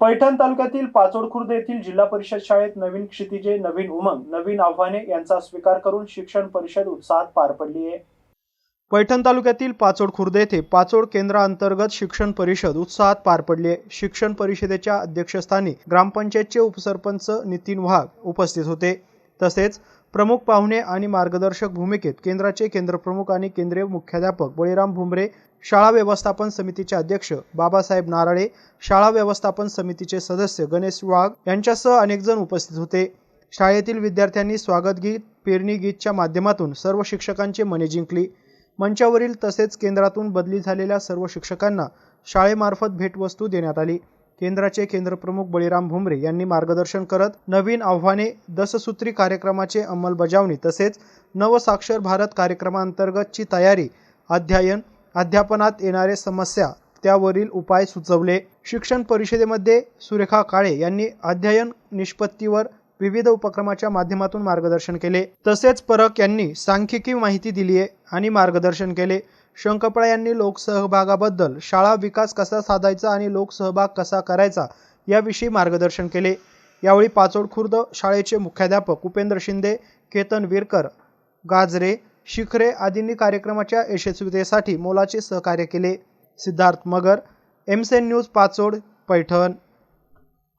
पैठण तालुक्यातील पाचोड खुर्द येथील जिल्हा परिषद शाळेत नवीन क्षितिजे नवीन उमंग नवीन आव्हाने यांचा स्वीकार करून शिक्षण परिषद उत्साहात पार पडली आहे. पैठण तालुक्यातील पाचोड खुर्द येथे पाचोड केंद्राअंतर्गत शिक्षण परिषद उत्साहात पार पडली आहे. शिक्षण परिषदेच्या अध्यक्षस्थानी ग्रामपंचायतचे उपसरपंच नितीन वाघ उपस्थित होते. तसेच प्रमुख पाहुणे आणि मार्गदर्शक भूमिकेत केंद्राचे केंद्रप्रमुख आणि केंद्रीय मुख्याध्यापक बळीराम भुमरे शाळा व्यवस्थापन समितीचे अध्यक्ष बाबासाहेब नाराळे शाळा व्यवस्थापन समितीचे सदस्य गणेश वाघ यांच्यासह अनेक जण उपस्थित होते. शाळेतील विद्यार्थ्यांनी स्वागत गीत पेरणी गीतच्या माध्यमातून सर्व शिक्षकांचे मने जिंकली. मंचावरील तसेच केंद्रातून बदली झालेल्या सर्व शिक्षकांना शाळेमार्फत भेटवस्तू देण्यात आली. केंद्राचे केंद्रप्रमुख बळीराम भुमरे यांनी मार्गदर्शन करत नवीन आव्हाने दससूत्री कार्यक्रमाचे अंमलबजावणी तसेच नवसाक्षर भारत कार्यक्रमांतर्गतची तयारी अध्ययन अध्यापनात येणारे समस्या त्यावरील उपाय सुचवले. शिक्षण परिषदेमध्ये सुरेखा काळे यांनी अध्ययन निष्पत्तीवर विविध उपक्रमाच्या माध्यमातून मार्गदर्शन केले. तसेच परक यांनी सांख्यिकी माहिती दिली आहे आणि मार्गदर्शन केले. शंकपळा यांनी लोकसहभागाबद्दल शाळा विकास कसा साधायचा आणि लोकसहभाग कसा करायचा याविषयी मार्गदर्शन केले. यावेळी पाचोड खुर्द शाळेचे मुख्याध्यापक उपेंद्र शिंदे केतन विरकर गाजरे शिखरे आदींनी कार्यक्रमाच्या यशस्वीतेसाठी मोलाचे सहकार्य केले. सिद्धार्थ मगर एमसेन न्यूज पाचोड पैठण.